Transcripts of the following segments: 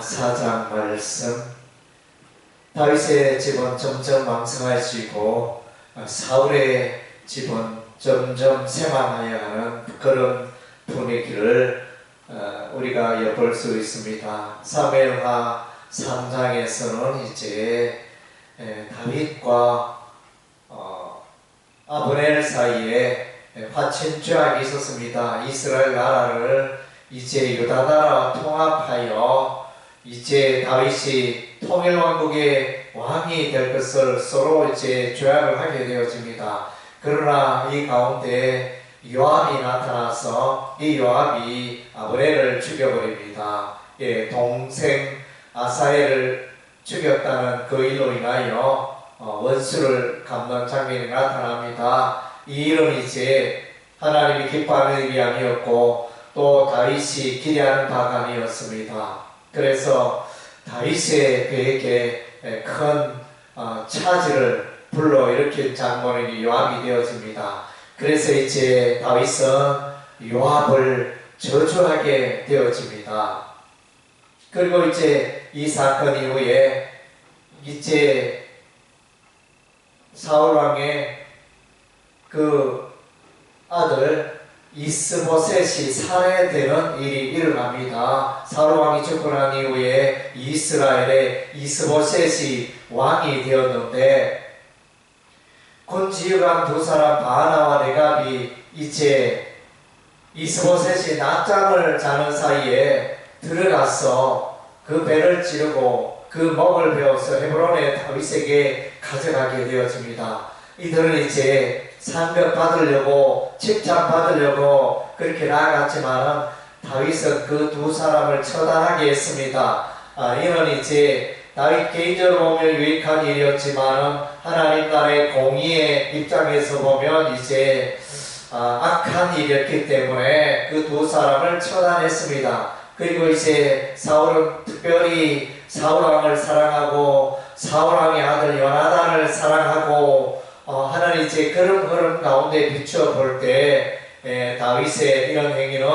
마지막 사장 말씀 다윗의 집은 점점 왕성해지고 어, 사울의 집은 점점 쇠망하여가는 그런 분위기를 어, 우리가 엿볼 수 있습니다. 사무엘하 3장에서는 이제 에, 다윗과 어, 아브넬 사이에 화친 죄악이 있었습니다. 이스라엘 나라를 이제 유다 나라와 통합하여 이제 다윗이 통일 왕국의 왕이 될 것을 서로 이제 조약을 하게 되어집니다. 그러나 이 가운데 요압이 나타나서 이 요압이 아브넬을 죽여버립니다. 예, 동생 아사엘을 죽였다는 그 일로 인하여 어, 원수를 갚는 장면이 나타납니다. 이 일은 이제 하나님이 기뻐하는 일이 아니었고 또 다윗이 기대하는 바가 아니었습니다. 그래서 다윗의 그에게 큰 어, 차지를 불러 일으킨 장본인이 요압이 되어집니다. 그래서 이제 다윗은 요압을 저주하게 되어집니다. 그리고 이제 이 사건 이후에 이제 사울 왕의 그 아들 이스보셋이 살해되는 일이 일어납니다. 사울 왕이 죽고 난 이후에 이스라엘의 이스보셋이 왕이 되었는데 군지휘관 두 사람 바하나와 레갑이 이제 이스보셋이 낮잠을 자는 사이에 들어가서 그 배를 찌르고 그 목을 베어서 헤브론의 다윗에게 가져가게 되어집니다. 이들은 이제 상급 받으려고 칭찬 받으려고 그렇게 나아갔지만 다윗은 그 두 사람을 처단하게 했습니다. 아, 이는 이제 다윗 개인적으로 보면 유익한 일이었지만 하나님 나라의 공의의 입장에서 보면 이제 아, 악한 일이었기 때문에 그 두 사람을 처단했습니다. 그리고 이제 사울은 특별히 사울 왕을 사랑하고 사울 왕의 아들 요나단을 사랑하고 어, 하나님 이제 그런 흐름 가운데 비추어 볼때 다윗의 이런 행위는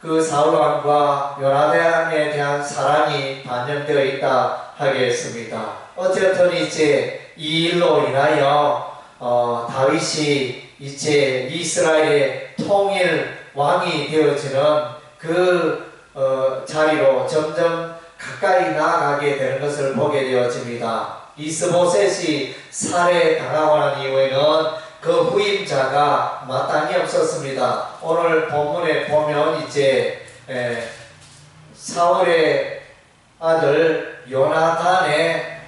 그 사울 왕과 요나단에 대한 사랑이 반영되어 있다 하겠습니다. 어쨌든 이제 이 일로 인하여 어, 다윗이 이제 이스라엘의 통일 왕이 되어지는 그 어, 자리로 점점 가까이 나아가게 되는 것을 보게 되어집니다. 이스보셋이 살해 당하고 난 이후에는 그 후임자가 마땅히 없었습니다. 오늘 본문에 보면 이제 에, 사울의 아들 요나단의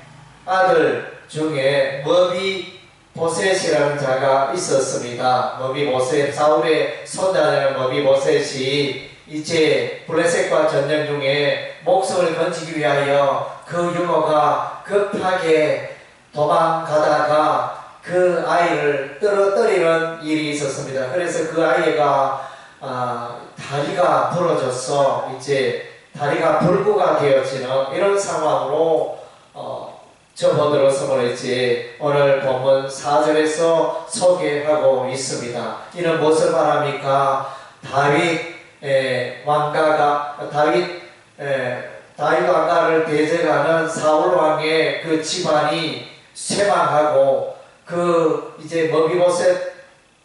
아들 중에 머비 보셋이라는 자가 있었습니다. 머비 보셋 사울의 손자되는 머비 보셋이 이제 블레셋과 전쟁 중에 목숨을 건지기 위하여 그 유모가 급하게 도망가다가 그 아이를 떨어뜨리는 일이 있었습니다. 그래서 그 아이가 아, 다리가 부러져서 이제 다리가 불구가 되어지는 이런 상황으로 어, 접어들어서 그랬지 오늘 본문 4절에서 소개하고 있습니다. 이는 무엇을 말합니까? 다윗 에, 왕가가 다윗 에, 다윗 왕가를 대적하는 사울 왕의 그 집안이 쇠망하고 그 이제 머비보셋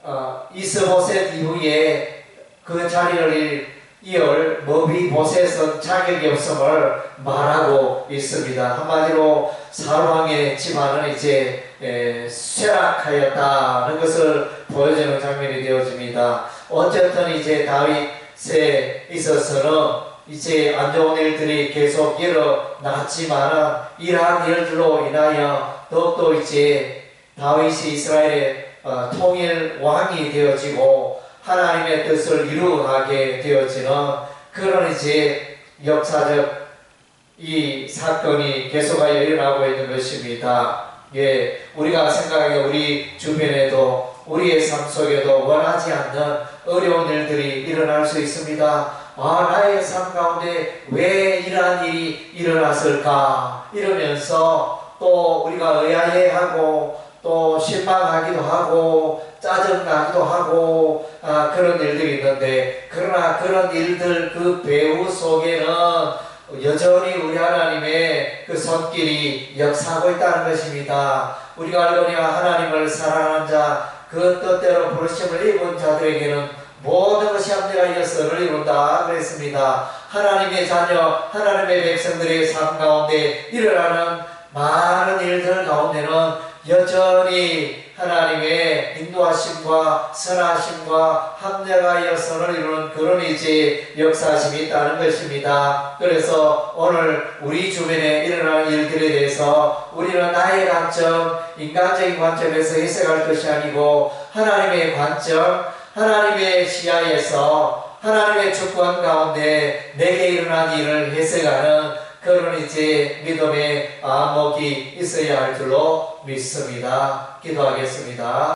어, 이스보셋 이후에 그 자리를 이을 머비보셋은 자격이 없음을 말하고 있습니다. 한마디로 사울 왕의 집안은 이제 에, 쇠락하였다는 것을 보여주는 장면이 되어집니다. 어쨌든 이제 다윗 에 있어서는 이제 안 좋은 일들이 계속 일어났지만은 이러한 일들로 인하여 더욱더 이제 다윗이 이스라엘의 어, 통일 왕이 되어지고 하나님의 뜻을 이루어가게 되어지는 그런 이제 역사적 이 사건이 계속하여 일어나고 있는 것입니다. 예, 우리가 생각하기에 우리 주변에도 우리의 삶 속에도 원하지 않는 어려운 일들이 일어날 수 있습니다. 아, 나의 삶 가운데 왜 이러한 일이 일어났을까? 이러면서 또 우리가 의아해하고 또 실망하기도 하고 짜증나기도 하고 아, 그런 일들이 있는데 그러나 그런 일들 그 배후 속에는 여전히 우리 하나님의 그 손길이 역사하고 있다는 것입니다. 우리가 알거니와 하나님을 사랑하는 자, 그 뜻대로 부르심을 입은 자들에게는 모든 것이 함대가 역사를 이룬다 그랬습니다. 하나님의 자녀, 하나님의 백성들의 삶 가운데 일어나는 많은 일들 가운데는 여전히 하나님의 인도하심과 선하심과 합력과 역선을 이루는 그런 이제 역사심이 있다는 것입니다. 그래서 오늘 우리 주변에 일어나는 일들에 대해서 우리는 나의 관점, 인간적인 관점에서 해석할 것이 아니고 하나님의 관점, 하나님의 시야에서 하나님의 주권 가운데 내게 일어난 일을 해석하는 그런 이제 믿음의 안목이 있어야 할 줄로 믿습니다. 기도하겠습니다.